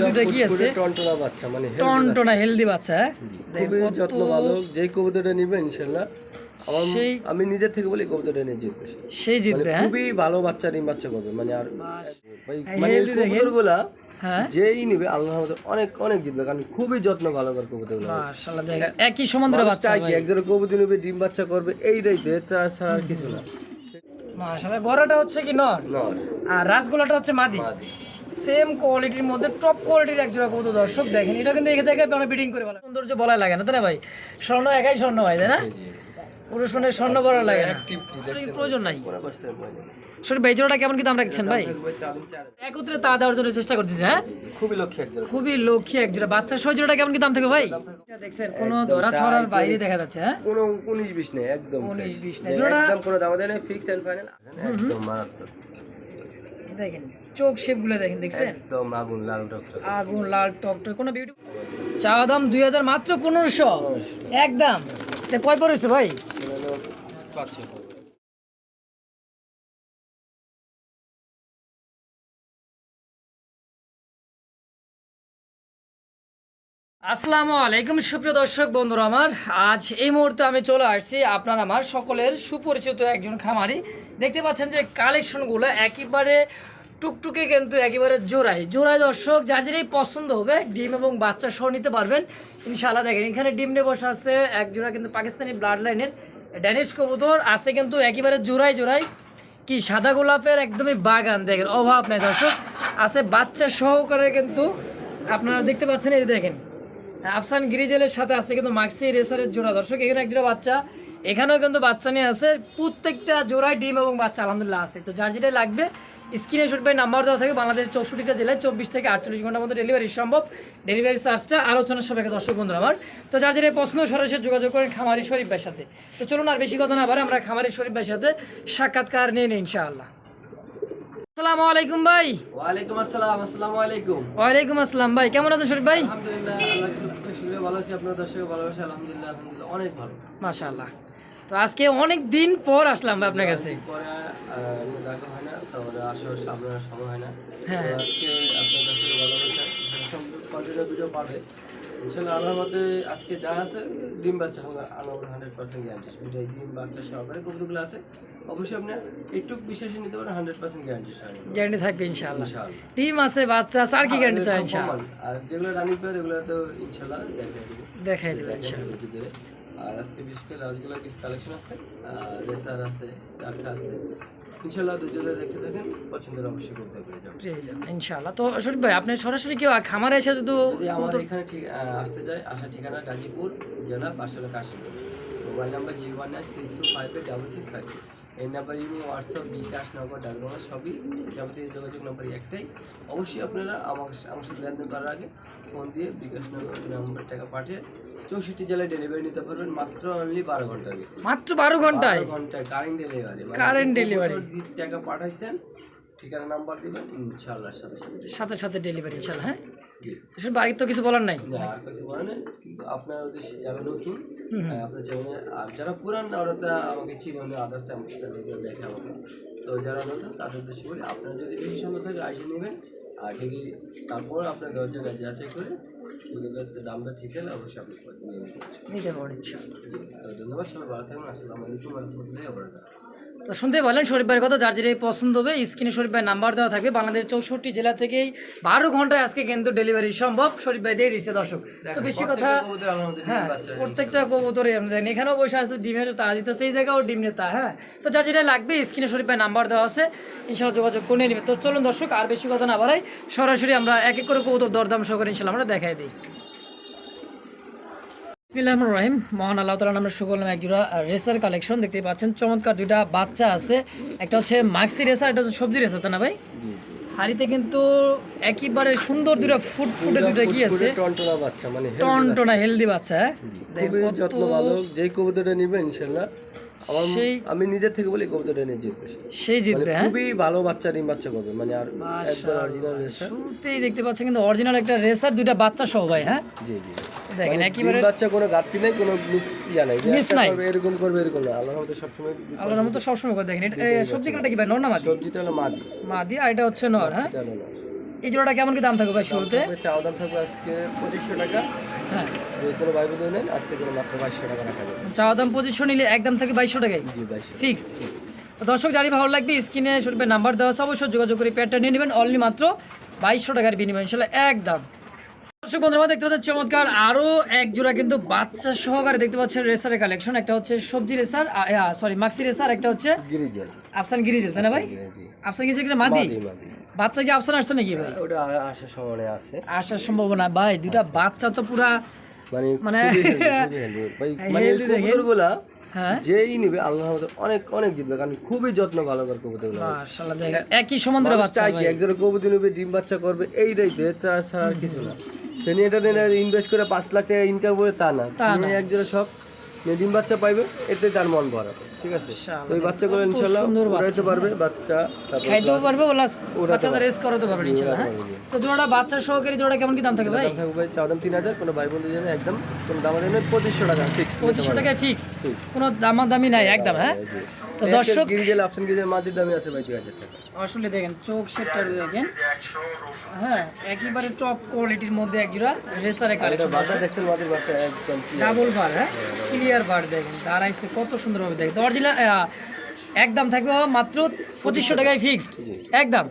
দুটো কি আছে? টনটনা বাচ্চা মানে টনটনা হেলদি বাচ্চা হ্যাঁ? খুবই যত্ন ভালো যেই কবুতরটা নিবে ইনশাল্লাহ আমার সেই- আমি নিজের থেকে বলি কবুতরটা নিয়ে জিতবে সেই জিতবে হ্যাঁ? খুবই ভালো বাচ্চা ডিম বাচ্চা করবে। মানে আর বাস- ভাই মানে কবুতরগুলা যেই নিবে আল্লাহর মতো অনেক অনেক জিতবে কারণ খুবই যত্ন ভালো করে কবুতরগুলো মাশাআল্লাহ দেখেন একই সমান দুটো বাচ্চা কি ভাই। কবুতর নিবে ডিম বাচ্চা করবে এইটাই তো এর ছাড়া কিছু না। মাশাআল্লাহ গড়াটা হচ্ছে কি নর? নর। আর রাসগোলাটা হচ্ছে মাদি? মাদি। সেম কোয়ালিটির মধ্যে টপ কোয়ালিটির এক জোড়া কবুতর। দর্শক দেখেন এটা কিন্তু এক জায়গায় আমরা বিডিং করে বলা সৌন্দর্য বলা লাগে না তাই না ভাই? স্বর্ণ একাই স্বর্ণ হয় তাই না? পুরুষ মানে স্বর্ণ বলা লাগে না। প্রয়োজন নাই। সরি ভাই জোড়াটা কেমন কি দাম রাখছেন ভাই। একত্রে তা দেওয়ার জন্য চেষ্টা করতেছে হ্যাঁ? খুবই লক্ষ্য একজোড়া খুবই লক্ষ্মী এক জোড়া। বাচ্চা সহ জোড়াটা কেমন কি দাম থেকে ভাই? এটা দেখছেন কোনো ধরা ছড়ার বাইরে দেখা যাচ্ছে হ্যাঁ? কোনো উনিশ বিশ নেই একদম উনিশ fresh। বিশ নেই। জোড়া একদম কোনো দাম দেয় ফিক্সড এন্ড ফাইনাল একদম মারাত্মক। দেখেন চোখ শেপগুলো দেখেন দেখছেন? একদম আগুন লাল টকটক। আগুন লাল টক টক কোনো বিউটি চা দাম দুই হাজার মাত্র পনেরোশো। একদম। কয় পড়েছে ভাই? পাঁচশো। আসসালামু আলাইকুম, সুপ্রিয় দর্শক বন্ধুরা আমার। আজ এই মুহূর্তে আমি চলে আসছি আপনার আমার সকলের সুপরিচিত একজন খামারি। দেখতে পাচ্ছেন যে কালেকশনগুলো একেবারে টুকটুকে কিন্তু একেবারে জোড়াই জোড়াই দর্শক, যার যেটাই পছন্দ হবে, ডিম এবং বাচ্চা সহ নিতে পারবেন। ইনশাআল্লাহ দেখেন, এখানে ডিম নিয়ে বসে আছে এক জোড়া কিন্তু পাকিস্তানি ব্লাড লাইনের ড্যানিশ কবুতর। আছে কিন্তু একেবারে জোড়াই জোড়াই কি সাদা গোলাপের একদমই বাগান। দেখেন, অভাব নেই দর্শক। আছে বাচ্চা সহকারে কিন্তু আপনারা দেখতে পাচ্ছেন, এই দেখেন। আফসান গিরিজেলের সাথে আছে কিন্তু মাক্সি রেসারের জোড়া। দর্শক, এখানে এক জোড়া বাচ্চা। এখানেও কিন্তু বাচ্চা নিয়ে আছে। প্রত্যেকটা জোড়ায় ডিম এবং বাচ্চা আলহামদুলিল্লাহ আছে। তো যার যেটা লাগবে, স্ক্রিনে শুট বাই নাম্বার দেওয়া থাকে বাংলাদেশ চৌষট্টিটা জেলায় চব্বিশ থেকে আটচল্লিশ ঘণ্টার মধ্যে ডেলিভারি সম্ভব। ডেলিভারি চার্জটা আলোচনার সবাইকে দর্শক বন্ধুরা আমার। তো যার যেটা পছন্দ সরাসরি যোগাযোগ করেন খামারি শরীফ ভাইয়ের সাথে। তো চলুন আর বেশি কথা না পারে আমরা খামারি শরীফ ভাইয়ের সাথে সাক্ষাৎকার নিয়ে নিই ইনশাআল্লাহ। আসসালামু আলাইকুম ভাই। ওয়ালাইকুম আসসালাম আসসালামু আলাইকুম। ওয়ালাইকুম আসসালাম ভাই কেমন আছেন শরীফ ভাই? আলহামদুলিল্লাহ আল্লাহ ভালো আছি আপনার দর্শকের ভালোবাসা আলহামদুলিল্লাহ আলহামদুলিল্লাহ অনেক ভালো। মাশাআল্লাহ। তো আজকে অনেক দিন পর আসলাম ভাই আপনার কাছে। পরে দেখা হয় না তারপরে আসার আপনার সময় হয় না। হ্যাঁ। আজকে আপনার দর্শকের ভালোবাসা কন্টিনিউ ভিডিও পাবে। ইনশাল্লাহ আল্লাহর মধ্যে আজকে যা আছে ডিম বাচ্চা আলাদা হান্ড্রেড পার্সেন্ট গ্যারান্টি দুটাই ডিম বাচ্চা সহকারে কবুতরগুলো আছে? অবশ্যই আপনি একটু বিশ্বাসে নিতে পারেন হান্ড্রেড পার্সেন্ট গ্যারান্টি গ্যারান্টি থাকবে ইনশাআল্লাহ। ডিম আছে বাচ্চা আছে আর কি গ্যারান্টি চাই ইনশাআল্লাহ? আর যেগুলো রানিং পেয়ার এগুলো তো ইনশাল্লাহ দেখাই দেবে। দেখাই দেবে ইনশাআল্লাহ। ভিডিও দিয়ে। আর আজকে বিশেষ করে রাজগুলোর কিছু কালেকশন আছে রেসার আছে ডাক্তার আছে। ইনশাল্লাহ দুজনে দেখতে থাকেন পছন্দের অবশ্যই করতে পেরে যাবেন। পেয়ে যাবেন ইনশাআল্লাহ। তো শরীফ ভাই আপনি সরাসরি কেউ খামারে এসে যদি আমাদের এখানে ঠিক আসতে চাই আসার ঠিকানা গাজীপুর জেলা বাসলা Kashipur mobile number zero one nine six two five eight double six five এই নাম্বার ইমো হোয়াটসঅ্যাপ বিকাশ নগর ডাকবাংলা সবই যাবতীয় যোগাযোগ নাম্বার একটাই। অবশ্যই আপনারা আমার আমার সাথে লেনদেন করার আগে ফোন দিয়ে বিকাশ নগর নাম্বার টাকা পাঠিয়ে চৌষট্টি জেলায় ডেলিভারি নিতে পারবেন মাত্র অনলি বারো ঘণ্টা মাত্র বারো ঘন্টায়? বারো ঘন্টায় কারেন্ট ডেলিভারি Current delivery। টাকা পাঠাইছেন ঠিকানা নাম্বার দিবেন ইনশাআল্লাহ সাথে সাথে সাথে সাথে ডেলিভারি ইনশাআল্লাহ হ্যাঁ? শরীফ বাড়ির তো কিছু বলার নাই? না আর কিছু বলে নেই কিন্তু আপনার যারা নতুন আপনার আর যারা পুরান ওরা তো আমাকে চিনে হলে আদার্স দেখে আমাকে। তো যারা নতুন তাদের উদ্দেশ্যে বলি আপনার যদি বেশি সময় থাকে আসে নেবেন আর যদি তারপর আপনার দশ জায়গায় যাচাই করে দামটা ঠিক হলে অবশ্যই আপনি নিতে পারেন ধন্যবাদ সবাই ভালো থাকবেন আসসালামু আলাইকুম রহমতুল্লাহ তো শুনতে পারলেন শরীফ ভাইয়ের কথা যার যেটাই পছন্দ হবে স্ক্রিনে শরীফ ভাই নাম্বার দেওয়া থাকবে। বাংলাদেশ চৌষট্টি জেলা থেকেই বারো ঘন্টায় আজকে কিন্তু ডেলিভারি সম্ভব শরীফ ভাই দিয়ে দিচ্ছে দর্শক। তো বেশি কথা হ্যাঁ প্রত্যেকটা কবুতরে দেখেন এখানেও বসে আছে ডিমের তা দিতে সেই জায়গাও ডিম নেতা হ্যাঁ। তো যার যেটা লাগবে স্ক্রিনে শরীফ ভাই নাম্বার দেওয়া আছে ইনশাল্লাহ যোগাযোগ করে নেবে। তো চলুন দর্শক আর বেশি কথা না বাড়াই সরাসরি আমরা এক এক করে কবুতর দরদাম সহকারে ইনশাল্লাহ আমরা দেখাই দিই। বিসমিল্লাহির রহমানির রহিম। মহান আল্লাহ তালা নামের সুকল নামে একজোড়া রেসার কালেকশন দেখতে পাচ্ছেন। চমৎকার দুইটা বাচ্চা আছে। একটা হচ্ছে মাক্সি রেসার একটা হচ্ছে সবজি রেসার তা না ভাই? হাড়িতে কিন্তু একেবারে সুন্দর দুটা ফুট ফুটে দুটা কি আছে? টনটনা বাচ্চা মানে টনটনা হেলদি বাচ্চা হ্যাঁ? যত্ন ভালো। যেই কবুতরটা নিবে ইনশাল্লাহ আমার সেই- আমি নিজের থেকে বলি কবুতরটা নিয়ে জিতবে সেই মানে জিতবে হ্যাঁ? খুবই ভালো বাচ্চা ডিম বাচ্চা করবে। মানে আর একবার অরিজিনাল রেসার শুরুতেই দেখতে পাচ্ছেন কিন্তু অরিজিনাল একটা রেসার দুইটা বাচ্চা সহ ভাই হ্যাঁ? জি জি। দেখেন মানে একেবারে বাচ্চা কোনো ঘাটতি নাই কোনো মিস ইয়া নাই। একটা নাই। এরকম করবে এরকম না। আল্লাহর মধ্যে সবসময় আল্লাহর মতো সবসময় করে দেখেন। এটা সবজি কাটা কি ভাই? নর না মাদি? সবজিটা হলো মাদি। মাদি আর এটা হচ্ছে নর হ্যাঁ। এই জোড়াটা কেমন কি দাম থাকবে ভাই শুরুতে? চাওয়া দাম থাকবে আজকে পঁচিশশো টাকা। হ্যাঁ। কোনো ভাই বোধ নেন আজকে জন্য মাত্র বাইশশো টাকা রাখা যাবে। চাওয়া দাম পজিশন নিলে একদম থাকে বাইশশো টাকায়? ফিক্সড। দর্শক জানি ভালো লাগবে স্ক্রিনে শরীফের নাম্বার দেওয়া আছে অবশ্যই যোগাযোগ করে পেয়ারটা নিয়ে নেবেন। অনলি মাত্র বাইশশো টাকার বিনিময় ইনশাল্লাহ একদম দর্শক বন্ধুরা দেখতে পাচ্ছেন চমৎকার আরও এক জোড়া কিন্তু বাচ্চা সহকারে দেখতে পাচ্ছেন রেসারের কালেকশন একটা হচ্ছে সবজি রেসার সরি মাক্সি রেসার একটা হচ্ছে আফসান গিরিজেল তাই না ভাই? আফসান গিরিজেল মাদি। বাচ্চা কি আফসান আসছে নাকি ভাই? ওটা আসার সময় আছে। আসার সম্ভাবনা ভাই দুটা বাচ্চা তো পুরা মানে মানে মানে। কবুতরগুলা হ্যাঁ। যেই নিবে আল্লাহর মতো অনেক অনেক জিতবে কারণ খুবই যত্ন ভালো করে দেখেন একই সমান বাচ্চা ভাই। কবুতর নিবে ডিম বাচ্চা করবে এইটাই তো এর তারা ছাড়া আর কিছু না। সে নিয়ে এটা ইনভেস্ট করে পাঁচ লাখ টাকা ইনকাম করে তা না। একজনের শখ ডিম বাচ্চা পাইবে এতে তার মন ভরা ঠিক আছে? ওই বাচ্চাগুলো ইনশাল্লাহ উড়াইতে পারবে বাচ্চা খাইতেও পারবে প্লাস বাচ্চা রেস করাতে পারবে ইনশাআল্লাহ হ্যাঁ? তো জোড়া বাচ্চা সহকারী জোড়া কেমন কি দাম থাকে ভাই? দাম থাকবে ভাই চাওয়া দাম তিন হাজার কোনো ভাই বন্ধু জানে একদম কোনো দাম দেবেন পঁচিশশো টাকা ফিক্সড পঁচিশশো টাকা ফিক্সড। কোনো দামাদামি নাই একদম হ্যাঁ? তো দর্শক গিরিজেল অপশন গিরিজেল মাটির দামই আছে ভাই দুই হাজার টাকা। আসলে দেখেন চোখ শেপটা দেখেন। হ্যাঁ একেবারে টপ কোয়ালিটির মধ্যে এক জোড়া রেসারে কালেকশন বাটা দেখছেন মাটির বাটা একদম ডাবল বার হ্যাঁ? ক্লিয়ার বার দেখেন দাঁড়াইছে কত সুন্দরভাবে দেখেন। অরিজিনাল একদম থাকবে মাত্র পঁচিশশো টাকায় ফিক্সড একদম।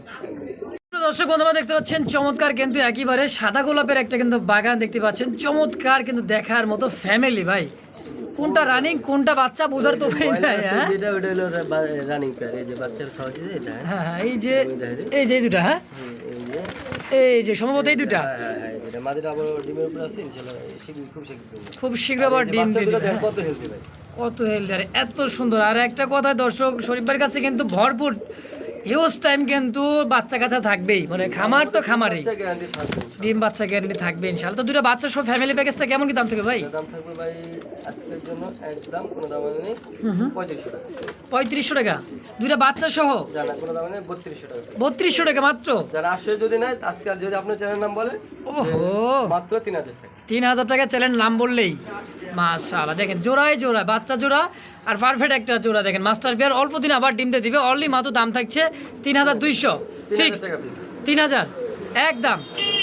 দর্শক বন্ধুরা দেখতে পাচ্ছেন চমৎকার কিন্তু একেবারে সাদা গোলাপের একটা কিন্তু বাগান দেখতে পাচ্ছেন। চমৎকার কিন্তু দেখার মতো ফ্যামিলি ভাই। কোনটা রানিং কোনটা বাচ্চা বোঝার তো উপায় নাই হ্যাঁ? যেটা ওটা হলো রানিং প্যার এই যে বাচ্চার খাওয়া এটা হ্যাঁ? হ্যাঁ হ্যাঁ এই যে এই যে। দুটা হ্যাঁ? এই যে। সম্ভবত এই দুটা। হ্যাঁ হ্যাঁ হ্যাঁ এটা মাটির আবার ডিমের উপর আছে ইনশাআল্লাহ শীঘ্র খুব শীঘ্র আবার ডিম হ্যাঁ। কত হেলদি ভাই। কত হেলদি আর এত সুন্দর। আর একটা কথা দর্শক শরীফের কাছে কিন্তু ভরপুর। হিউজ টাইম কিন্তু বাচ্চা কাচ্চা থাকবেই। মানে খামার তো খামারই। থাকবে ডিম বাচ্চা গ্যারেন্টি থাকবে ইনশাল্লাহ তো দুটো বাচ্চা সব ফ্যামিলি প্যাকেজটা কেমন কি দাম থাকে ভাই? দাম থাকবে ভাই আজকের জন্য একদম কোনো দাম নেই পঁয়ত্রিশশো টাকা। পঁয়ত্রিশশো টাকা? দুইটা বাচ্চা সহ? জানা কোনো দাম নেই বত্রিশশো টাকা। বত্রিশশো টাকা মাত্র? যারা আসে যদি নেয় আজকে আর যদি আপনার চ্যানেল নাম বলে ওহো। মাত্র তিন হাজার টাকা। তিন হাজার টাকা চ্যানেল নাম বললেই মাশাআল্লাহ। দেখেন জোড়াই জোড়া বাচ্চা জোড়া আর পারফেক্ট একটা জোড়া। দেখেন মাস্টার পেয়ার অল্প দিন আবার ডিমতে দিবে। অনলি মাত্র দাম থাকছে তিন হাজার দুইশো। ফিক্সড তিন হাজার। একদম।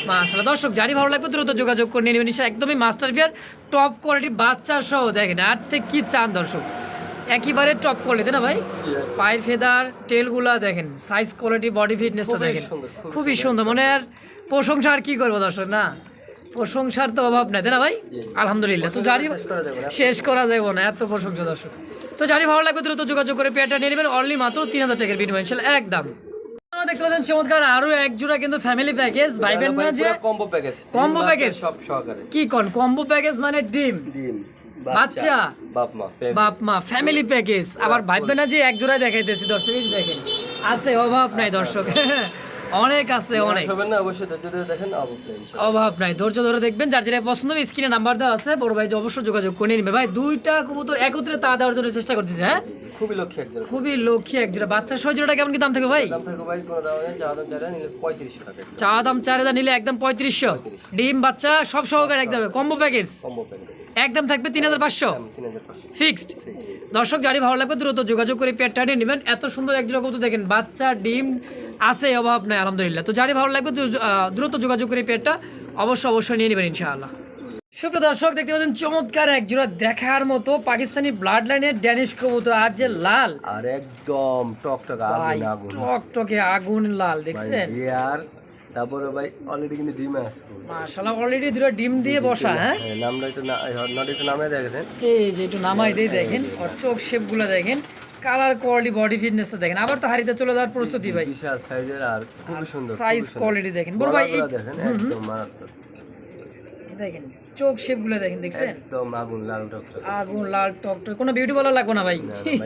মাশাআল্লাহ। দর্শক জারি ভালো লাগবে দ্রুত যোগাযোগ করে নিয়ে নেবেন একদমই মাস্টার পেয়ার টপ কোয়ালিটি বাচ্চা সহ দেখেন আর থেকে কি চান দর্শক? একেবারে টপ কোয়ালিটি না ভাই? পায়ের ফেদার টেলগুলা দেখেন সাইজ কোয়ালিটি বডি ফিটনেসটা দেখেন। খুবই সুন্দর। মনে আর প্রশংসা আর কি করব দর্শক না? প্রশংসার তো অভাব নাই তাই না ভাই? আলহামদুলিল্লাহ। তো জারি শেষ করা যাবে না। এত প্রশংসা দর্শক। তো জানি ভালো লাগবে দ্রুত যোগাযোগ করে পেয়ারটা নিয়ে নেবেন। অনলি মাত্র তিন হাজার টাকার বিনিময় ইনশাল্লাহ একদম। আপনারা দেখতে পাচ্ছেন চমৎকার আরও এক জোড়া কিন্তু ফ্যামিলি প্যাকেজ ভাইবেন না যে কম্বো প্যাকেজ কম্বো প্যাকেজ সব সহকারে। কি কোন? কম্বো প্যাকেজ মানে ডিম? ডিম বাচ্চা? বাপ মা বাপ মা ফ্যামিলি প্যাকেজ আবার ভাইবেন না যে এক জোড়া দেখাইতেছি দর্শক দেখেন। আছে অভাব নাই দর্শক। অনেক আছে অনেক। সবেন না অবশ্যই ধৈর্য ধরে দেখেন অবশ্যই ইনশাআল্লাহ। অভাব নাই ধৈর্য ধরে দেখবেন যার যেটা পছন্দ হবে স্ক্রিনে নাম্বার দেওয়া আছে বড় ভাই যে অবশ্যই যোগাযোগ করে নেবে। ভাই দুইটা কবুতর একত্রে তা দেওয়ার জন্য চেষ্টা করতেছে হ্যাঁ? খুবই লক্ষ্য একজন বাচ্চা জোড়াটা কেমন কি দাম থাকে ভাই? দাম থাকবে ভাই কোনো দাম নেই চা দাম চাইলে নিলে পঁয়ত্রিশশো টাকা চা দাম চার হাজার নিলে একদম পঁয়ত্রিশশো। ডিম বাচ্চা সব সহকারে একদম কম্বো প্যাকেজ কম্বো প্যাকেজ একদম থাকবে তিন হাজার পাঁচশো। ফিক্সড দর্শক জানি ভালো লাগবে দ্রুত যোগাযোগ করে পেটটা নিয়ে নেবেন। এত সুন্দর এক জোড়া কবুতর দেখেন বাচ্চা ডিম আছে অভাব নাই আলহামদুলিল্লাহ। তো জানি ভালো লাগবে দ্রুত যোগাযোগ করে পেটটা অবশ্যই অবশ্যই নিয়ে নেবেন ইনশাআল্লাহ। সুপ্রিয় দর্শক দেখতে পাচ্ছেন চমৎকার এক জোড়া দেখার মতো পাকিস্তানি ব্লাড লাইনের ড্যানিশ কবুতর আর যে লাল। আর একদম টক টক আগুন আগুন। টক টকে আগুন লাল দেখছেন? আর তারপরে ভাই অলরেডি কিন্তু ডিম আছে। মাশাআল্লাহ অলরেডি দুটো ডিম দিয়ে বসা হ্যাঁ? হ্যাঁ, নামটা একটু না নট একটু নামে দেখেন এই যে একটু নামাই দিয়ে দেখেন আর চোখ শেপগুলো দেখেন। কালার কোয়ালিটি বডি ফিটনেসটা দেখেন। আবার তো হারিতে চলে যাওয়ার প্রস্তুতি ভাই। বিশাল সাইজের আর খুবই সুন্দর সাইজ কোয়ালিটি দেখেন। বড় ভাই দেখেন একদম মারাত্মক। দেখেন চোখ শেপগুলো দেখেন দেখছেন? একদম আগুন লাল টক টক আগুন লাল টক টক কোনো বিউটি বলা লাগবে না ভাই।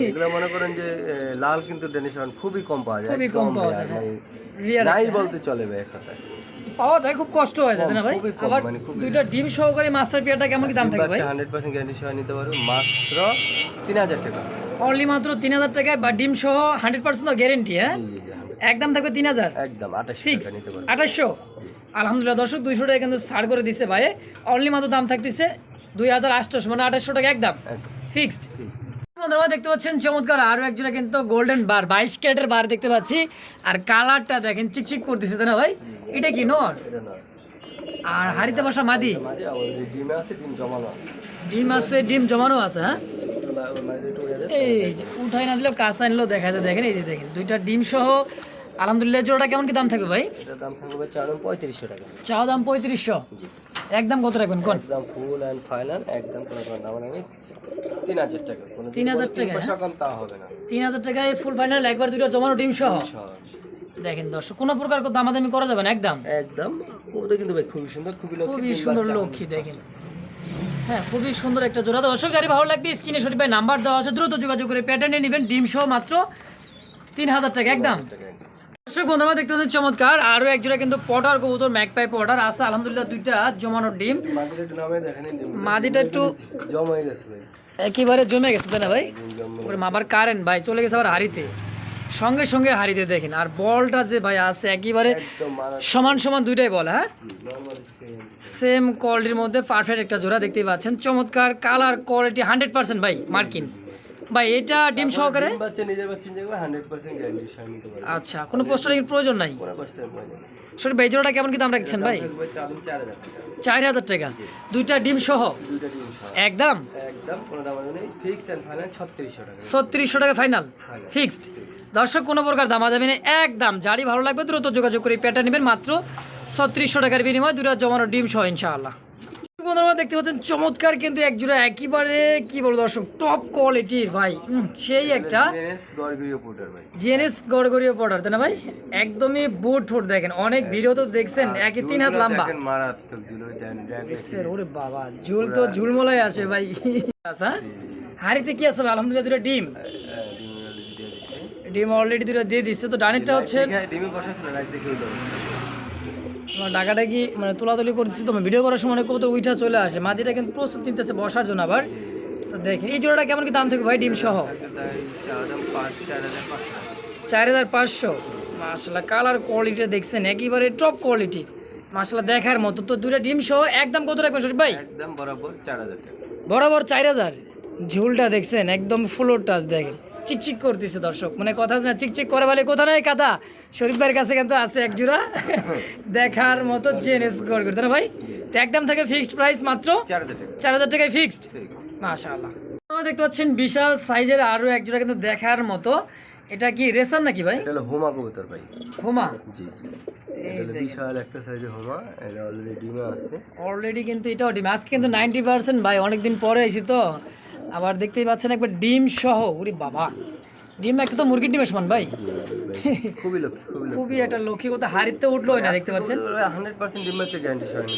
এগুলো মনে করেন যে লাল কিন্তু ডেনিশ খুবই কম পাওয়া যায় খুবই কম পাওয়া যায়, হ্যাঁ। মানে নাই বলতে চলে ভাই এক কথায়। পাওয়া যায় খুব কষ্ট হয়ে যায় না ভাই? আবার মানে দুইটা ডিম সহকারে মাস্টার পিয়াটা কেমন কি দাম থাকে ভাই। হান্ড্রেড পার্সেন্ট গ্যারান্টি সহ নিতে পারব মাত্র তিন হাজার টাকা। অনলি মাত্র তিন হাজার টাকায় বা ডিম সহ হান্ড্রেড পার্সেন্ট গ্যারেন্টি হ্যাঁ? 100 একদম থাকবে তিন হাজার। একদম আঠাশ ফিক্স টাকা নিতে পারব আঠাশশো। আলহামদুলিল্লাহ দর্শক দুইশো টাকা কিন্তু ছাড় করে দিচ্ছে ভাই। অনলি মাত্র দাম থাকতেছে দুই হাজার আটশোশো মানে আঠাশশো টাকা একদম। একদম ফিক্সড বন্ধুরা দেখতে পাচ্ছেন চমৎকার আরও একজোড়া কিন্তু গোল্ডেন বার বাইশ ক্যারেটের বার দেখতে পাচ্ছি। আর কালারটা দেখেন চিকচিক করতেছে তাই না ভাই? এটা কি নর? আর হাড়িতে বসা মাদি? ডিমে আছে ডিম জমানো আছে হ্যাঁ? এই যে উঠাই না দিলেও কাঁচা আনলেও দেখা যায় দেখেন এই যে দেখেন দুইটা ডিম সহ। আলহামদুলিল্লাহ জোড়াটা কেমন কি দাম থাকবে ভাই? দাম থাকবে চার দাম পঁয়ত্রিশশো টাকা। চাও দাম পঁয়ত্রিশশো। একদম কত রাখবেন? কোন? একদম ফুল অ্যান্ড ফাইনাল একদম কোনো কোনো দাম তিন হাজার টাকা। কোনো তিন হাজার টাকা, হ্যাঁ? পয়সা কম তা হবে না। তিন হাজার টাকায় ফুল ফাইনাল একবার দুটো জমানো ডিম সহ? দেখেন দর্শক কোনো প্রকার দামাদামি করা যাবে না একদম? একদম। কবুতর কিন্তু ভাই খুবই সুন্দর খুবই লক্ষ্মী খুবই সুন্দর। লক্ষ্মী দেখেন। হ্যাঁ খুবই সুন্দর একটা জোড়া। দর্শক যারি ভালো লাগবে স্ক্রিনে শরীফ ভাই নাম্বার দেওয়া আছে দ্রুত যোগাযোগ করে প্যাটার্নে নেবেন। ডিম সহ মাত্র তিন হাজার টাকা একদম। দর্শক বন্ধু আমরা দেখতে পাচ্ছেন চমৎকার। আরও এক জোড়া কিন্তু পটার কবুতর ম্যাকপাই পটার। আছে আলহামদুলিল্লাহ দুইটা জমানোর ডিম। মাদিটা একটু একেবারে জমে গেছে তাই না ভাই? মাবার কারেন্ট ভাই চলে গেছে আবার হাড়িতে সঙ্গে সঙ্গে হাড়িতে দেখেন। আর বলটা যে ভাই আছে একেবারে সমান সমান দুইটাই বল হ্যাঁ? সেম সেম কোয়ালিটির মধ্যে পারফেক্ট একটা জোড়া দেখতেই পাচ্ছেন। চমৎকার কালার কোয়ালিটি হান্ড্রেড পার্সেন্ট ভাই মার্কিন। ভাই এটা ডিম সহকারে? বাচ্চা নিজের বাচ্চা নিজে হান্ড্রেড পার্সেন্ট গ্যারান্টি সহ নিতে পারবে। আচ্ছা কোনো পোস্টারিং প্রয়োজন নাই? কোনো কষ্ট হবে না সরি ভাই জোড়াটা কেমন কি দাম রাখছেন ভাই? চার হাজার টাকা। দুইটা ডিম সহ? দুইটা ডিম সহ। একদম? একদম কোনো দাম ফিক্সড ফাইনাল টাকা। ফাইনাল ফিক্সড দর্শক কোনো প্রকার দামা যাবে না একদম যারই ভালো লাগবে দ্রুত যোগাযোগ করে পেটা নেবেন। মাত্র ছত্রিশশো টাকার বিনিময়ে দুটো জমানো ডিম সহ ইনশাআল্লাহ। বন্ধুরা দেখতে পাচ্ছেন চমৎকার কিন্তু এক জোড়া একেবারে কি বলব দর্শক টপ কোয়ালিটির ভাই। সেই একটা জেনেস পুটার গড়গড়িও পড়ার তাই না ভাই? একদমই বুট ঠোঁট দেখেন অনেক ভিডিও তো দেখছেন একই তিন হাত লম্বা। দেখছেন ওরে বাবা ঝুল তো ঝুলমলাই আসে ভাই। আচ্ছা হাড়িতে কি আছে ভাই? আলহামদুলিল্লাহ দুটো ডিম। ডিম অলরেডি দুটো দিয়ে দিচ্ছে তো ডানেরটা হচ্ছে ডিমে বসা রাইট দেখে আমার ডাকাটা কি মানে তোলাতুলি করতেছি তো ভিডিও করার সময় কবুতর উইঠা চলে আসে। মাদিটা কিন্তু প্রস্তুত নিতেছে বসার জন্য আবার। তো দেখেন এই জোড়াটা কেমন কি দাম থেকে ভাই ডিম সহ? চার হাজার পাঁচশো। মাসাল্লাহ কালার কোয়ালিটিটা দেখছেন একেবারে টপ কোয়ালিটি মাসাল্লাহ দেখার মতো। তো দুটা ডিম সহ একদম কত রাখবেন শরীফ ভাই? একদম বরাবর চার হাজার বরাবর চার হাজার। ঝুলটা দেখছেন একদম ফ্লোর টাচ দেখেন। চিকচিক করতেছে দর্শক। মানে কথা না চিকচিক করে বলে কোথা নাই কাদা। শরীফ ভাইয়ের কাছে কিন্তু আছে এক জোড়া। দেখার মতো জেনেস গড় করতে না ভাই তো একদম থেকে ফিক্সড প্রাইস মাত্র চার হাজার টাকায় ফিক্সড মাশাআল্লাহ। দেখতে পাচ্ছেন বিশাল সাইজের আরও এক জোড়া কিন্তু দেখার মতো। এটা কি রেসার নাকি ভাই? এটা হলো হোমা কবুতর ভাই। হোমা? জি। বিশাল একটা সাইজের হোমা। এটা অলরেডি ডিমে আছে। অলরেডি কিন্তু এটাও ডিম। আজকে কিন্তু নাইনটি পার্সেন্ট ভাই অনেকদিন পরে এসেছি তো। আবার দেখতেই পাচ্ছেন একবার ডিম সহ উরি বাবা। ডিম একটা তো মুরগির ডিমের সমান ভাই। খুবই খুবই একটা লক্ষ্মী কথা হারিতে উঠলোই না দেখতে পাচ্ছেন?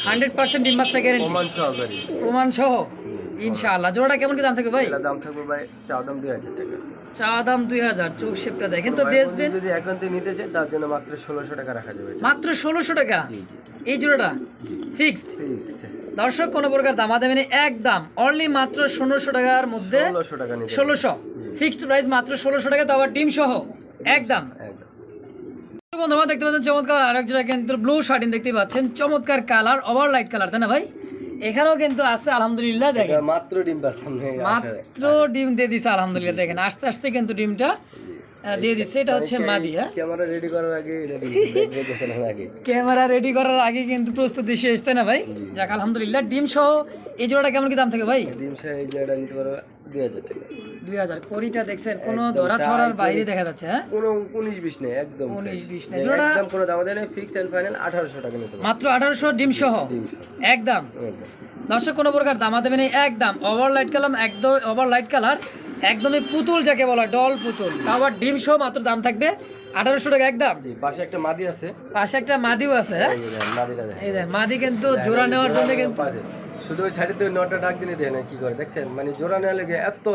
হান্ড্রেড পার্সেন্ট ডিম বাচ্চা গ্যারেন্টি প্রমাণ সহ? ইনশাআল্লাহ। জোড়াটা কেমন কি দাম থাকবে ভাই? দাম থাকবে ভাই চার দাম দুই হাজার টাকা। চা দাম দুই হাজার চোখ শেপটা দেখেন তো বেচবেন যদি একান্তে নিতে চায় তার জন্য মাত্র ষোলোশো টাকা রাখা যাবে মাত্র ষোলোশো টাকা? এই জোড়াটা? ফিক্সড? দর্শক কোনো প্রকার দামা দেবেন একদম। অনলি মাত্র ষোলোশো টাকার মধ্যে ষোলোশো ফিক্সড প্রাইস মাত্র ষোলোশো টাকা তো আবার ডিম সহ। একদম। একদম। বন্ধুরা দেখতে পাচ্ছেন চমৎকার আরেক জোড়া কিন্তু ব্লু শার্টিন দেখতে পাচ্ছেন। চমৎকার কালার ওভার লাইট কালার তাই না ভাই? এখানেও কিন্তু আছে আলহামদুলিল্লাহ দেখেন। মাত্র ডিম সামনে মাত্র ডিম দিয়ে দিছে আলহামদুলিল্লাহ দেখেন আস্তে আস্তে কিন্তু ডিমটা দিয়ে দিচ্ছে এটা হচ্ছে মাদি হ্যাঁ। ক্যামেরা রেডি করার আগে ক্যামেরা রেডি করার আগে কিন্তু প্রস্তুতি শেষ তাই না ভাই? যাক আলহামদুলিল্লাহ ডিম সহ এই জোড়াটা কেমন কি দাম থাকে ভাই? ডিম সাইজ এটা নিতে পারো দুই হাজার টাকা। দুই হাজার কোড়িটা দেখছেন কোনো ধরা ছড়ার বাইরে দেখা যাচ্ছে হ্যাঁ? কোনো উনিশ বিশ নেই একদম উনিশ বিশ নেই। জোড়া- একদম কোনো দাম দেয় ফিক্সড অ্যান্ড ফাইনাল আঠারোশো টাকা নিতে মাত্র আঠারোশো ডিম সহ? একদম। একদম। দর্শক কোনো প্রকার দামা দেবেন একদম। ওভার লাইট কালার একদম ওভার লাইট কালার একদমই পুতুল যাকে বলা ডল পুতুল। আবার ডিম সহ মাত্র দাম থাকবে আঠারোশো টাকা একদম। পাশে একটা মাদি আছে। পাশে একটা মাদিও আছে হ্যাঁ? এই দেন মাদি কিন্তু জোড়া নেওয়ার জন্য কিন্তু শুধু ওই সাইডে নটা ডাক দিলে দেয় না কি করে? দেখছেন? মানে জোড়া নেওয়া লেগে এত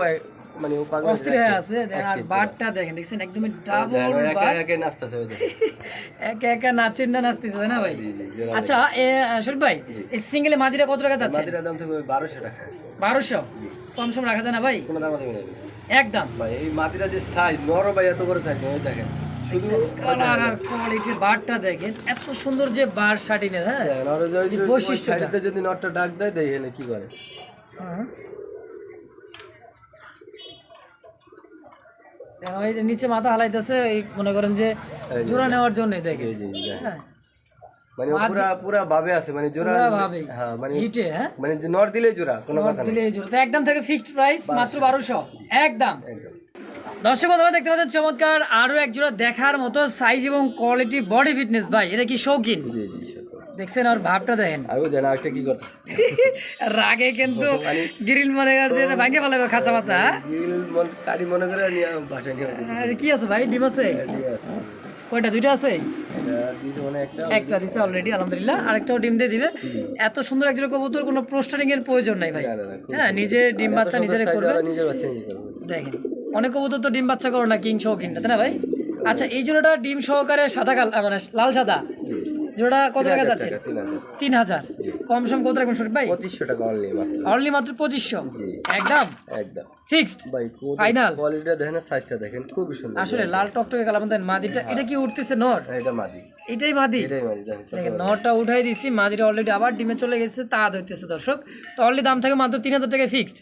মানে অস্থির হয়ে আছে আর বারটা দেখেন দেখছেন? একদমই ডাবল একা বার একা নাচতেছে একা একা নাচের না নাচতেছে না ভাই? আচ্ছা শরীফ ভাই এই সিঙ্গেলে মাদিরা কত টাকা যাচ্ছে? মাদিটার দাম বারোশো টাকা। কম সম রাখা যায় না ভাই? কোনো দাম দেবে না একদম ভাই এই মাটিটা যে সাইজ নর ভাই এত বড় সাইজ ওই দেখেন। কোয়ালিটির বারটা দেখেন। এত সুন্দর যে বার শাটিনের হ্যাঁ? বৈশিষ্ট্যটা। যদি নটটা ডাক দেয় দেয় কি করে? হ্যাঁ। দেখেন, ওই যে নিচে মাথা হালাইতেছে এই মনে করেন যে জোড়া নেওয়ার জন্যই দেখেন। জি জি জি, দেখেন। হ্যাঁ। মানে পুরা পুরা ভাবে আছে মানে জোড়া ভাবে। হ্যাঁ মানে হিটে হ্যাঁ। মানে নর দিলে জোড়া কোনো কথা দিলে জোড়া। তো একদম থেকে ফিক্সড প্রাইস মাত্র বারোশো। একদম। একদম। দর্শক বন্ধুরা দেখতে পাচ্ছেন চমৎকার আরও এক জোড়া দেখার মতো সাইজ এবং কোয়ালিটি বডি ফিটনেস ভাই। এটা কি শৌখিন? জি জি। দেখছেন আর ভাবটা দেখেন। ওই দেন আরেকটা কি করতে রাগে কিন্তু গ্রিল মনে করছে ভাঙে ফেলাবে খাঁচা মাচা হ্যাঁ? গিল মন কাটি মনে করে নিয়ে বাসায় নিয়ে কি আছে ভাই ডিম আছে? কয়টা দুইটা আছে? একটা দিছে অলরেডি আলহামদুলিল্লাহ। আরেকটাও ডিম দিয়ে দিবে। এত সুন্দর একজন কবুতর কোনো প্রস্টারিং এর প্রয়োজন নাই ভাই। হ্যাঁ নিজে ডিম বাচ্চা নিজেরে করবে। দেখেন অনেক কবুতর তো ডিম বাচ্চা করো না কিং শৌখিনটা তাই না ভাই? আচ্ছা এই জোড়াটা ডিম সহকারে সাদা কাল মানে লাল সাদা? জোড়া কত টাকা যাচ্ছে? তিন হাজার। কম সম কত রাখবেন শরীফ ভাই? পঁচিশশো টাকা অনলি অনলি মাত্র পঁচিশশো। একদম? একদম। ফিক্সড ভাই Final? কোয়ালিটিটা দেখেন সাইজটা দেখেন খুবই সুন্দর আসলে লাল টকটকে কালাম দেন মাদিটা এটা কি উঠতেছে নর? হ্যাঁ, এটা মাদি। এটাই মাদি? এটাই মাদি দেখেন নরটা উঠাই দিছি মাদিটা অলরেডি আবার ডিমে চলে গেছে তা ধরতেছে দর্শক। তো অলরেডি দাম থাকে মাত্র তিন হাজার টাকা ফিক্সড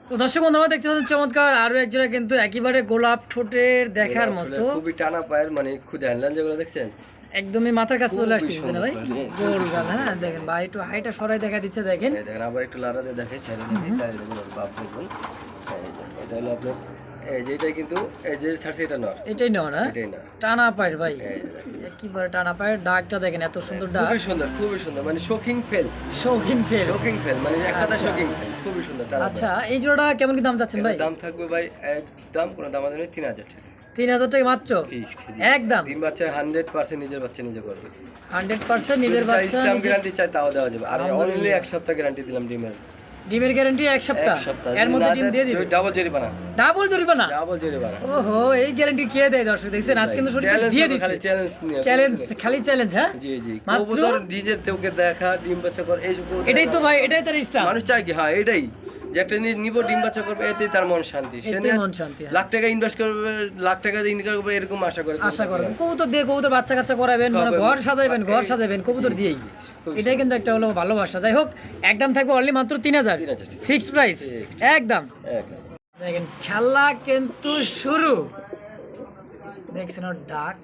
তো দর্শক বন্ধুরা দেখতে পাচ্ছেন চমৎকার আরও একজোড়া কিন্তু একেবারে গোলাপ ঠোঁটের দেখার মতো। খুবই টানা পায়ের মানে খুদে হ্যান্ডলান যেগুলো দেখছেন? একদমই মাথার কাছে চলে আসছে না ভাই? গোল গাল হ্যাঁ দেখেন ভাই একটু হাইটা সরাই দেখা দিচ্ছে দেখেন। দেখেন আবার একটু ছেড়ে দিন তাই দেখুন বাপ দেখুন এই এটা হলো আপনার এই যে এটা কিন্তু এই যে ছাড়ছে এটা নর। এটাই নেওয়া না এটাই না টানা পায়ের ভাই। একেবারে টানা পায়ের ডাকটা দেখেন এত সুন্দর ডাক খুবই সুন্দর খুবই সুন্দর। মানে শোকিং ফেল। শৌখিন ফেল। শোকিং ফেল মানে এক কথা আচ্ছা। শোকিং ফেল। খুবই সুন্দর আচ্ছা এই জোড়া কেমন কি দাম চাচ্ছেন ভাই? দাম থাকবে ভাই একদম কোনো দাম তিন হাজার টাকা। তিন হাজার টাকা মাত্র? একদম। তিন বাচ্চা হান্ড্রেড পার্সেন্ট নিজের বাচ্চা নিজে করবে। হান্ড্রেড পার্সেন্ট নিজের বাচ্চা গ্যারান্টি চাই তাও দেওয়া যাবে। আর অনলি এক সপ্তাহ গ্যারান্টি দিলাম ডিমের। ডিমের গ্যারান্টি এক সপ্তাহ। এর মধ্যে ডিম দিয়ে দিবে। ডাবল জরিমানা। ডাবল জরিমানা? ডাবল জরিমানা। ওহো এই গ্যারান্টি কে দেয় দর্শক? দেখছেন আজ কিন্তু সঠিক দিয়ে দিছে খালি চ্যালেঞ্জ চ্যালেঞ্জ খালি চ্যালেঞ্জ হ্যাঁ? জি জি। মাত্র? ডিজে তোকে দেখা ডিম বাচ্চা কর এই এটাই তো ভাই এটাই তার ইস্টা মানুষ চাই কি? হ্যাঁ এটাই। যে একটা জিনিস নিব ডিম বাচ্চা করবে এতেই তার মন শান্তি। মন শান্তি হ্যাঁ। লাখ টাকা ইনভেস্ট করবে লাখ টাকা ইনকাম করবে এরকম আশা করে আশা করেন কবুতর দিয়ে কবুতর বাচ্চা কাচ্চা করাবেন মানে ঘর সাজাইবেন ঘর সাজাবেন কবুতর দিয়েই। এটাই কিন্তু একটা হলো ভালোবাসা। যাই হোক একদম থাকবে অনলি মাত্র তিন হাজার। 3000 ফিক্স প্রাইস একদম একদম। দেখেন খেলা কিন্তু শুরু। দেখছেন ওর ডাক?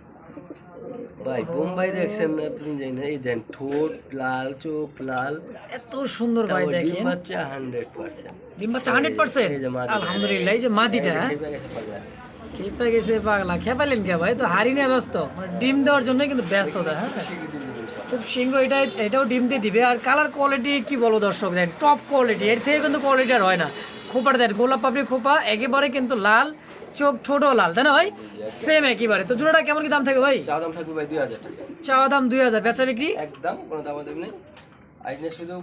ভাই বোম্বাই দেখছেন না আপনি জানি না। এই দেন ঠোঁট লাল চোখ লাল। এত সুন্দর ভাই ডিম দেখেন। বাচ্চা হান্ড্রেড পার্সেন্ট ডিম বাচ্চা হান্ড্রেড পার্সেন্ট এই যে মাদি। আলহামদুলিল্লাহ এই যে মাদিটা। খেপে গেছে পাগলা। খেপালেন কে ভাই? তো হারি নিয়ে ব্যস্ত। ডিম দেওয়ার জন্য কিন্তু ব্যস্ততা হ্যাঁ? খুব সিংহ এটা এটাও ডিম দিয়ে দিবে। আর কালার কোয়ালিটি কি বলব দর্শক দেন টপ কোয়ালিটি এর থেকে কিন্তু কোয়ালিটি আর হয় না। খোপাটা দেন গোলাপ পাপড়ি খোপা একেবারে কিন্তু লাল। চোখ ছোটও লাল তাই না ভাই? সেম একেবারে। তো জোড়াটা কেমন কি দাম থাকে ভাই? চা দাম থাকবে ভাই দুই হাজার টাকা। চাওয়া দাম দুই হাজার। বেচা বিক্রি? একদম কোনো দাম দেবে নেই। আজ না শুধু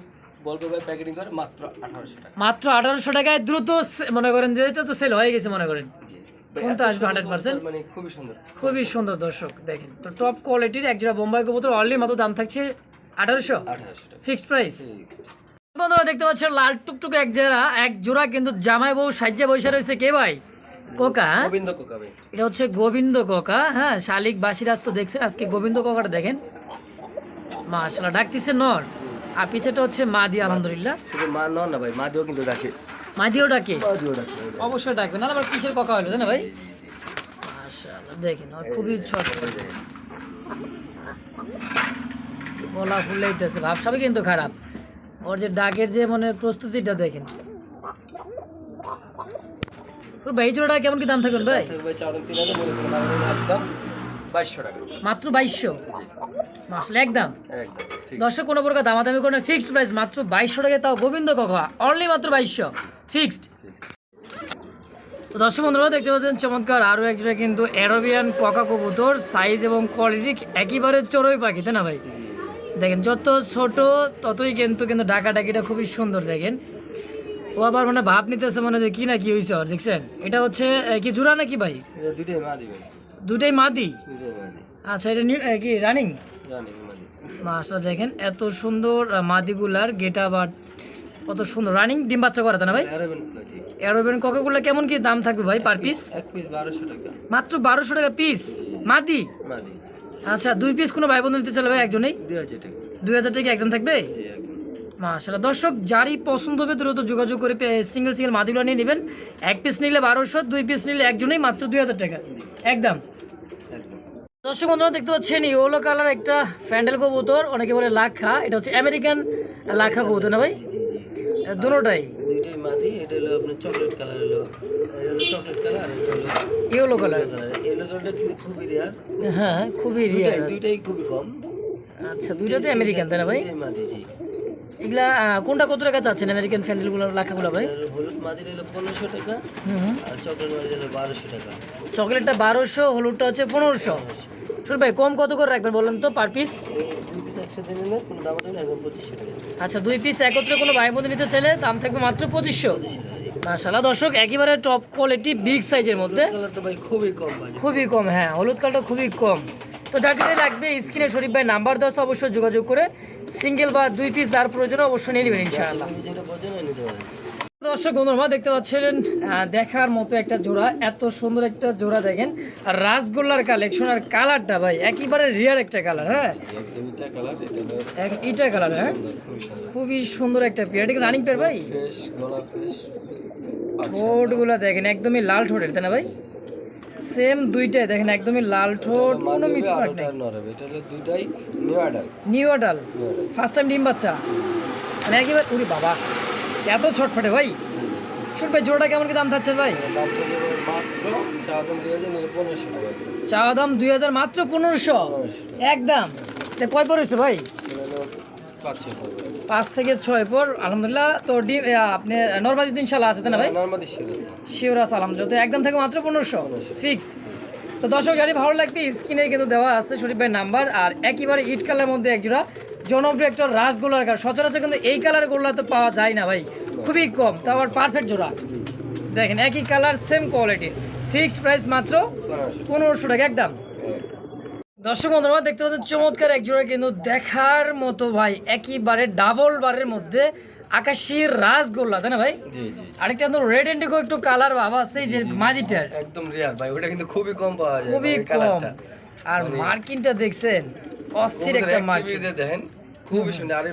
প্যাকেটিং করে মাত্র আঠারোশো টাকা। মাত্র আঠারোশো টাকায় দ্রুত মনে করেন যে এটা তো সেল হয়ে গেছে মনে করেন। আসবে 100% মানে খুবই সুন্দর। খুবই সুন্দর দর্শক দেখেন। তো টপ কোয়ালিটির এক জোড়া বোম্বাই কবুতর অনলি মাত্র দাম থাকছে আঠারোশো। ফিক্সড প্রাইস বন্ধুরা দেখতে পাচ্ছেন লাল টুকটুক এক জোড়া এক জোড়া কিন্তু জামাই বউ সাজ্জা বসে রয়েছে। কে ভাই? কোকা? গোবিন্দ কোকা ভাই। এটা হচ্ছে গোবিন্দ কোকা হ্যাঁ শালিক বাসিরাজ তো দেখছেন আজকে গোবিন্দ কোকাটা দেখেন। মাশাল্লাহ ডাকতেছে নর। আর পিছেটা হচ্ছে মাদি আলহামদুলিল্লাহ। শুধু মা নন না ভাই মা দিও কিন্তু ডাকে। মা দিও ডাকে অবশ্যই ডাকবে না আবার কিসের কোকা হলো তাই না ভাই? মাশাল্লাহ দেখেন খুবই ছোট। গলা ফুলাইতেছে ভাব সবই কিন্তু খারাপ। ওর যে ডাকের যে মানে প্রস্তুতিটা দেখেন। ভাই জোড়াটা কেমন কি দাম থাকবেন ভাই? মাত্র বাইশশো? মাসলে একদম? দর্শক কোনো প্রকার দামাদামি করে ফিক্সড প্রাইস মাত্র বাইশশো টাকা তাও গোবিন্দ কখা অনলি মাত্র বাইশশো ফিক্সড তো দর্শক বন্ধুরা দেখতে পাচ্ছেন চমৎকার আরও একজোড়া কিন্তু অ্যারোবিয়ান ককা কবুতর সাইজ এবং কোয়ালিটি একেবারে চড়ুই পাখি তাই না ভাই? দেখেন যত ছোট ততই কিন্তু কিন্তু ডাকা ডাকিটা খুবই সুন্দর দেখেন। ও আবার মানে ভাব নিতেছে মনে হয় যে কি না কি হয়েছে ওর দেখছেন? এটা হচ্ছে কি জোড়া নাকি ভাই? দুটোই মা দিবেন দুটাই মাদি? আচ্ছা এটা নিউ- কি রানিং মাছটা দেখেন এত সুন্দর মাদিগুলার গেটা বা কত সুন্দর। রানিং ডিম বাচ্চা করে না ভাই? এরোবেন ককাগুলো কেমন কি দাম থাকবে ভাই পার পিস এক পিস বারোশো টাকা। মাত্র বারোশো টাকা পিস মাদি? আচ্ছা দুই পিস কোনো ভাই বন্ধু নিতে চলে ভাই একজনেই? দুই হাজার টাকা। দুই হাজার টাকা একদম থাকবে? মাশাল্লাহ দর্শক যারই পছন্দ হবে দ্রুত যোগাযোগ করে সিঙ্গেল সিঙ্গেল মাদিগুলো নিয়ে নেবেন। এক পিস নিলে বারোশো দুই পিস নিলে একজনেই মাত্র দুই হাজার টাকা। একদম। দর্শক বন্ধুরা দেখতে পাচ্ছেন ইয়েলো কালার একটা ফ্যান্ডেল কবুতর অনেকে বলে লাখা। এটা হচ্ছে আমেরিকান লাখা কবুতর না ভাই? দুটোটাই। দুইটাই মাদি এটা হলো আপনার চকলেট কালার হলো। এটা হলো চকলেট কালার এটা হলো ইয়েলো কালার কালার কালারটা কিন্তু খুবই রেয়ার হ্যাঁ খুবই রিয়ার দুইটাই খুবই কম। আচ্ছা দুইটাতে আমেরিকান তাই না ভাই? মাদি জি। এগুলা কোনটা কত টাকা চাচ্ছেন আমেরিকান ফ্যান্ডেলগুলো লাখাগুলো ভাই? হলুদ মাদির হলো পনেরোশো টাকা আর চকলেট মাদির হলো বারোশো টাকা। চকলেটটা বারোশো হলুদটা হচ্ছে পনেরোশো। শুন ভাই কম কত করে রাখবেন বলেন তো পার পিস আচ্ছা দুই পিস একত্রে কোনো ভাই বোন নিতে চাইলে দাম থাকবে মাত্র পঁচিশশো। মাশাল্লাহ দর্শক একেবারে টপ কোয়ালিটি বিগ সাইজের মধ্যে। খুবই কম খুবই কম হ্যাঁ হলুদ কালটা খুবই কম। তো যার যেটা লাগবে স্ক্রিনে শরীফ ভাই নাম্বার আছে, অবশ্যই যোগাযোগ করে। সিঙ্গেল বা দুই পিস যার প্রয়োজন অবশ্যই নিয়ে নেবেন ইনশাআল্লাহ। দর্শক বন্ধুরা দেখতে পাচ্ছিলেন দেখার মতো একটা জোড়া এত সুন্দর একটা জোড়া দেখেন। আর রাসগোল্লার কালেকশন আর কালারটা ভাই একেবারে রিয়ার একটা কালার হ্যাঁ? ইটা কালার হ্যাঁ? খুবই সুন্দর একটা পেয়ার এটা রানিং পেয়ার ভাই? ঠোঁটগুলো দেখেন একদমই লাল ঠোঁটের তাই না ভাই? সেম দুইটাই দেখেন একদমই লাল ঠোঁট কোনো নেই। নরবে এটা হলো দুইটাই new adult new adult adult first time ডিম বাচ্চা। মানে একেবারে উরি বাবা এত ছটফটে ভাই। শুন ভাই জোড়াটা কেমন কি দাম থাকছেন ভাই? চা দাম দুই হাজার মাত্র পনেরোশো? একদম। তা কয় পর হয়েছে ভাই? পাঁচ থেকে ছয় পর আলহামদুলিল্লাহ তো ডিম আপনি নর্মাল যদি ইনশাল্লাহ আছে না ভাই? শিওর আছে। আলহামদুলিল্লাহ। তো একদম থেকে মাত্র পনেরোশো। ফিক্সড তো দর্শক গাড়ি ভালো লাগবে স্ক্রিনে কিন্তু দেওয়া আছে শরীফ ভাইয়ের নাম্বার। আর একইবারে ইট কালার মধ্যে একজোড়া জনপ্রিয় একটা রাসগোল্লার কালার সচরাচর কিন্তু এই কালার গোল্লা তো পাওয়া যায় না ভাই। খুবই কম তো আবার পারফেক্ট জোড়া। দেখেন একই কালার সেম কোয়ালিটির ফিক্সড প্রাইস মাত্র পনেরোশো। পনেরোশো টাকা একদম। দর্শক বন্ধুরা দেখতে পাচ্ছেন চমৎকার এক জোড়া কিন্তু দেখার মতো ভাই একইবারে ডাবল বারের মধ্যে আকাশির রাসগোল্লা তাই না ভাই? আরেকটা কিন্তু রেড এন্ডিগো একটু কালার বাবা আছে যে মাদিটার। একদম রেয়ার ভাই ওটা কিন্তু খুবই কম পাওয়া যায় খুবই কম। আর মার্কিনটা দেখছেন অস্থির একটা মার্কিন। দেখেন খুবই সুন্দর। আর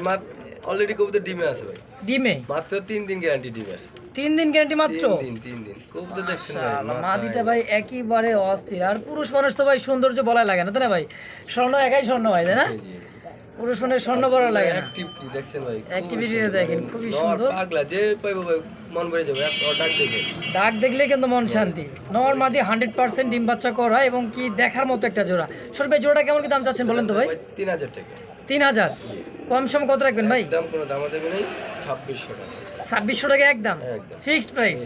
অলরেডি কবুতর ডিমে আছে ভাই। ডিমে? মাত্র তিন দিন গ্যারান্টি ডিমের তিন দিন গ্যারান্টি মাত্র? ভাই। মাদিটা ভাই একেবারে অস্থির। আর পুরুষ মানুষ তো ভাই সৌন্দর্য বলা লাগে না তাই না ভাই? স্বর্ণ একাই স্বর্ণ হয় তাই না। পুরুষ স্বর্ণ লাগে না। দেখছেন ভাই? খুবই দেখেন খুবই সুন্দর। পাগলা যে পাইবো ভাই মন ভরে যাবে ডাক দেখে। ডাক দেখলে কিন্তু মন শান্তি। নর মাদি হান্ড্রেড পার্সেন্ট ডিম বাচ্চা করা এবং কি দেখার মতো একটা জোড়া। সর ভাই জোড়া কেমন কি দাম চাচ্ছেন বলেন তো ভাই ভাই? তিন হাজার টাকা। তিন হাজার। কম সম কত রাখবেন ভাই? দাম কোনো দামা দেবে নেই ছাব্বিশশো টাকা। ছাব্বিশশো টাকা একদম। ফিক্সড প্রাইস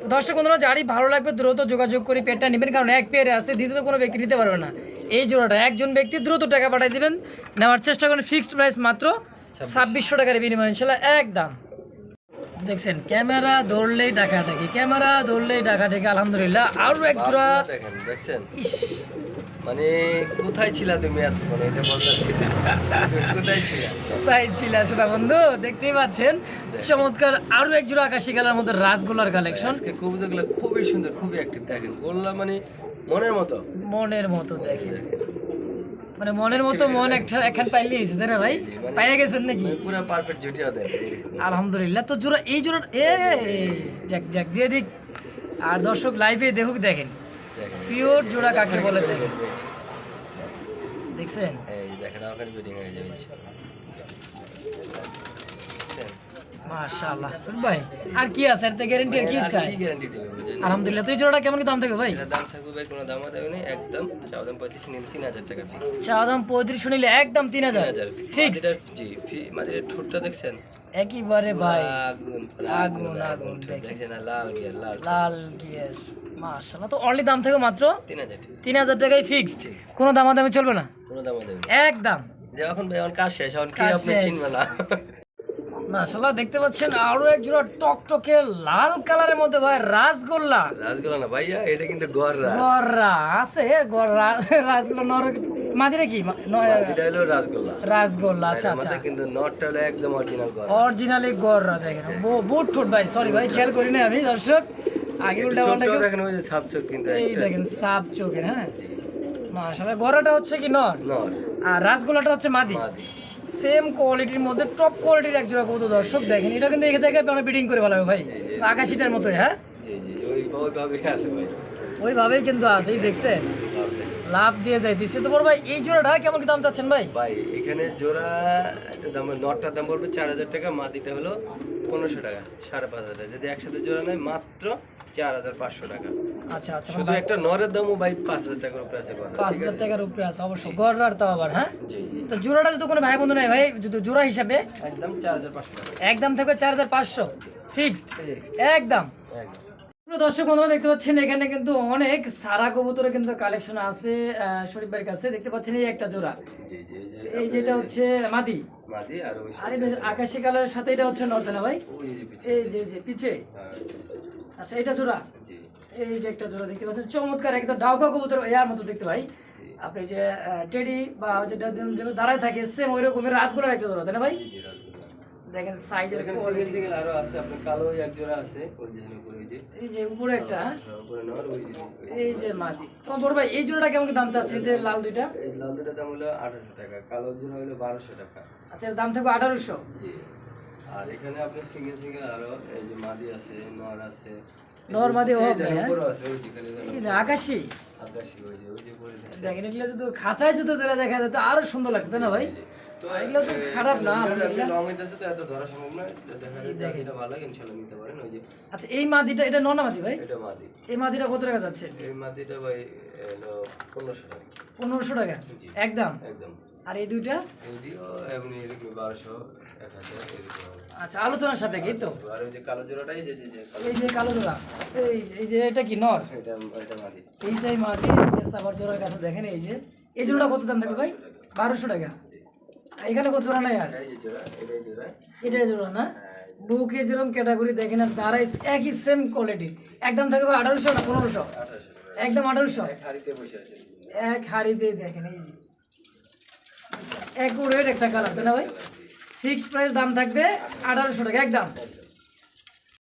তো দর্শক বন্ধুরা যারই ভালো লাগবে দ্রুত যোগাযোগ করে পেটটা নেবেন কারণ এক পেয়ারে আছে দ্বিতীয় কোনো ব্যক্তি নিতে পারবে না। এই জোড়াটা একজন ব্যক্তি দ্রুত টাকা পাঠিয়ে দিবেন নেওয়ার চেষ্টা করেন ফিক্সড প্রাইস মাত্র ছাব্বিশশো টাকার বিনিময় ইনশাল্লাহ একদম। দেখছেন ক্যামেরা ধরলেই টাকা থাকে ক্যামেরা ধরলেই টাকা থাকে আলহামদুলিল্লাহ। আরও এক জোড়া। দেখেন দেখছেন? মানে কোথায় ছিলা তুমি মানে এটা বলতেছি। কোথায় ছিলা? তাই ছিল বন্ধু? দেখতেই পাচ্ছেন। চমৎকার আরও এক জোড়া আকাশি কালার মধ্যে রাসগোল্লার কালেকশন আজকে কবুতরগুলো খুবই সুন্দর খুবই অ্যাক্টিভ দেখেন বললাম মানে মনের মতো। মনের মতো দেখেন। মানে মনের মতো মন একটা একখান পাইলে এসে তাই না ভাই? মানে- পাইয়া গেছেন নাকি? পুরো পারফেক্ট জুটিয়া দেয় আলহামদুলিল্লাহ তো জোড়া এই জোড়া এ যাক যাক দিয়ে দিক। আর দর্শক লাইভে দেখুক দেখেন। পিওর জোড়া কাকে বলে দেখেন দেখছেন? এই দেখেন ওখানে বিডিং হয়ে যাবে। মাশাআল্লাহ। ভাই আর কি আছে? এর গ্যারান্টি আর কি চাই? গ্যারান্টি দেবে আলহামদুলিল্লাহ। তো জোড়াটা কেমন কি দাম থাকে ভাই? দাম থাকবে ভাই কোনো দামও দেবে না একদম চাওয়া দাম পঁয়ত্রিশ নিলে তিন হাজার টাকা ফি চা দাম পঁয়ত্রিশশো নিলে একদম তিন তিন হাজার। হাজার ফিক্সড মাদিটার- জি ফি মাদের ঠোঁটটা দেখছেন? একইবারে ভাই। আগুন আগুন, আগুন। দেখছেন না? লাল গিয়ার লাল লাল গিয়ার। মাশাআল্লাহ। তো অনলি দাম থেকে মাত্র তিন হাজার টাকা। তিন হাজার টাকায় ফিক্সড কোনো দামাদামি চলবে না? কোনো না। একদম। এখন ভাই কাজ শেষ। এখন কি আপনি না। মাশাআল্লাহ দেখতে পাচ্ছেন আরও এক জোড়া টকটকে লাল কালারের মধ্যে ভাই রাসগোল্লা। না ভাইয়া এটা কিন্তু গররা। গররা আছে গররা রাসগোল্লা নর মাদিরে কি? হলো রাসগোল্লা। আচ্ছা আচ্ছা। আমাদের কিন্তু নটটা হলো একদম অরিজিনাল গররা। অরিজিনালি গররা দেখেন। বুট ঠোঁট ভাই সরি ভাই খেয়াল করি না আমি দর্শক। আগে উল্টা পাল্টা দেখেন ওই যে ছাপ চোখ কিন্তু এই দেখেন সাপ চোখের হ্যাঁ? মাশাআল্লাহ হচ্ছে কি নর? আর রাসগোল্লাটা হচ্ছে মাদি। সেম কোয়ালিটির মধ্যে টপ কোয়ালিটির এক জোড়া কবুতর দর্শক দেখেন। এটা কিন্তু এই জায়গায় বিডিং করে ভালো ভাই। আকাশিটার মতোই হ্যাঁ? ওইভাবেই কিন্তু আছে এই লাভ দিয়ে যায় দিচ্ছে তো বড় ভাই এই জোড়াটা কেমন কি দাম চাচ্ছেন ভাই? ভাই এখানে জোড়া দাম নটটার দাম পড়বে চার হাজার টাকা মাদিটা হলো পনেরোশো টাকা সাড়ে পাঁচ হাজার যদি একসাথে জোড়া নেয় মাত্র চার হাজার পাঁচশো টাকা। আচ্ছা আচ্ছা শুধু একটা নরের দামও ভাই পাঁচ হাজার টাকার উপরে আছে পাঁচ হাজার টাকার উপরে আছে অবশ্য গড়ার তাও আবার হ্যাঁ? তো জোড়াটা যদি কোনো ভাই বন্ধু নেই ভাই যদি জোড়া হিসাবে? একদম চার হাজার পাঁচশো একদম থাকবে চার হাজার পাঁচশো। ফিক্সড? একদম। দর্শক বন্ধুরা দেখতে পাচ্ছেন এখানে কিন্তু অনেক সারা কবুতরের কিন্তু কালেকশন আছে শরীফ ভাইয়ের কাছে। দেখতে পাচ্ছেন এই একটা জোড়া। এই যেটা হচ্ছে মাদি। আর আকাশি কালারের সাথে এটা হচ্ছে নর্দানা ভাই। এই যে যে পিছে। হ্যাঁ, আচ্ছা এটা জোড়া? এই যে একটা জোড়া দেখতে পাচ্ছেন। চমৎকার একদম ডাউকা কবুতর এর মতো দেখতে ভাই। আপনি যে টেডি বা যেটা দাঁড়ায় থাকে সেম ওই রকমের রাসগোলার একটা জোড়া তাই না ভাই? দেখেন সাইজের সিঙ্গেল সিঙ্গেল আরও আছে আপনার কালো এক জোড়া আছে ওই যে উপরে ওই যে। এই যে উপরে একটা। হ্যাঁ? হ্যাঁ, উপরে নর ওই যে এই যে মাদি তোমার বড় ভাই এই জোড়াটা কেমন কি দাম চাচ্ছে? লাল দুইটা? এই লাল দুটার দাম হলো আঠারোশো টাকা কালো জোড়া হলো বারোশো টাকা। আচ্ছা এর দাম থাকবে আঠারোশো? জি। আর এখানে আপনার সিঙ্গেল সিঙ্গেল আরও এই যে মাদি আছে নর আছে। নর মাদি অভাব হ্যাঁ? ওই যে আকাশি। আকাশি ওই যে ওই যে উপরে দেখেন এগুলো যদি খাঁচায় যদি ধরে দেখা যেত আরও সুন্দর লাগতো না ভাই? এগুলো তো খারাপ না লং হইতেছে তো এত ধরা সম্ভব না দেখা যায় যেটা ভালো লাগে ইনশাল্লাহ নিতে পারেন ওই যে। আচ্ছা এই মাদিটা এটা ননা মাদি ভাই? এটা মাদি। এই মাদিটা কত টাকা যাচ্ছে? এই মাদিটা ভাই টাকা। টাকা? একদম? একদম। আর এই দুইটা? এদিও এমনি এরকম বারোশো। আচ্ছা আলোচনার সাপেক্ষে এই তো। আর ওই যে কালো জোড়াটাই যে যে যে এই যে কালো জোড়া এই এই যে এটা কি নর? এটা এটা মাদি। এইটাই মাদি সাবার জোড়ার কাছে দেখেন এই যে। এই জোড়াটা কত দাম থাকবে ভাই? বারোশো টাকা। এখানে কত জোড়া নাই আর? জোড়া এটাই জোড়া। না? হ্যাঁ, বুকে যেরকম ক্যাটাগরি দেখেন আর দাঁড়াই একই সেম কোয়ালিটি একদম থাকবে আঠারোশো না পনেরোশো? একদম আঠারোশো? এক হাড়িতে দেখেন এই যে। অ্যাকুরেট একটা কালার তাই না ভাই? ফিক্সড প্রাইস দাম থাকবে আঠারোশো টাকা একদম।